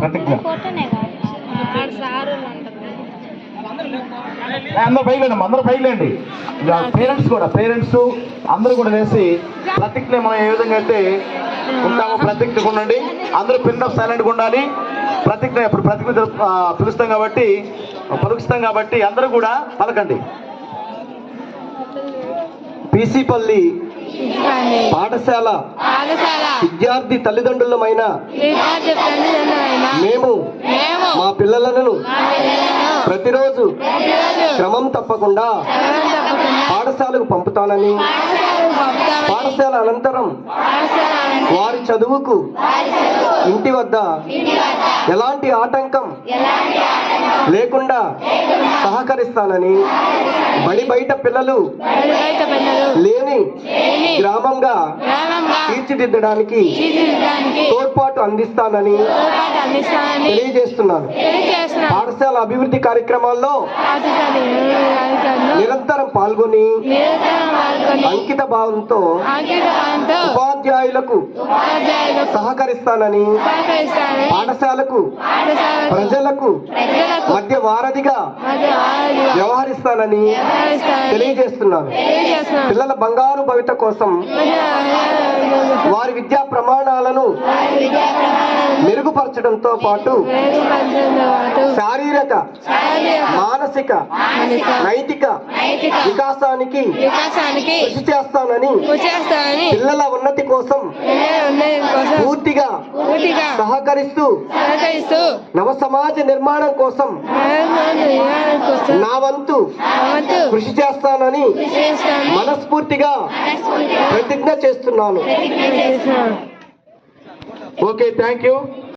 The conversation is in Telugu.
ప్రతిజ్ఞ అందరూ బయలుదేరండి అందరూ బయలుదేరండి పేరెంట్స్ కూడా పేరెంట్స్ అందరూ కూడా వేసి ప్రతిజ్ఞ మనం ఏ విధంగా అయితే ఉంటామో ప్రతిజ్ఞ ఉండండి. అందరూ పిన్ ఆఫ్ సైలెంట్గా ఉండాలి. ప్రతిజ్ఞ ఇప్పుడు ప్రతిజ్ఞ పిలుస్తాం కాబట్టి పలుకుస్తాం కాబట్టి అందరూ కూడా పలకండి. పీసీపల్లి పాఠశాల పాఠశాల. విద్యార్థి తల్లిదండ్రులమైన పిల్లలను ప్రతిరోజు క్రమం తప్పకుండా పాఠశాలకు పంపుతానని పాఠశాల అనంతరం వారి చదువుకు ఇంటి వద్ద ఎలాంటి ఆటంకం లేకుండా సహకరిస్తానని బడి బయట పిల్లలు లేని గ్రామంగా తీర్చిదిద్దడానికి తోడ్పాటు అందిస్తానని తెలియజేస్తున్నాను. తెలియజేస్తున్నాం పాఠశాల అభివృద్ధి కార్యక్రమాల్లో నిరంతరం పాల్గొని అంకిత భావంతో ఉపాధ్యాయులకు సహకరిస్తానని పాఠశాలకు ప్రజలకు మధ్య వారధిగా వ్యవహరిస్తానని తెలియజేస్తున్నాను. తెలియజేస్తున్నాం పిల్లల బంగారు భవిత కోసం ప్రమాణాలను మెరుగుపరచడంతో పాటు శారీరక మానసిక నైతిక వికాసానికి కృషి చేస్తానని పిల్లల ఉన్నతి కోసం పూర్తిగా పూర్తిగా సహకరిస్తూ నవ సమాజ నిర్మాణం కోసం నా వంతు కృషి చేస్తానని మనస్ఫూర్తిగా ప్రతిజ్ఞ చేస్తున్నాను. ప్రతిజ్ఞ చేస్తున్నాం ఓకే థ్యాంక్ యూ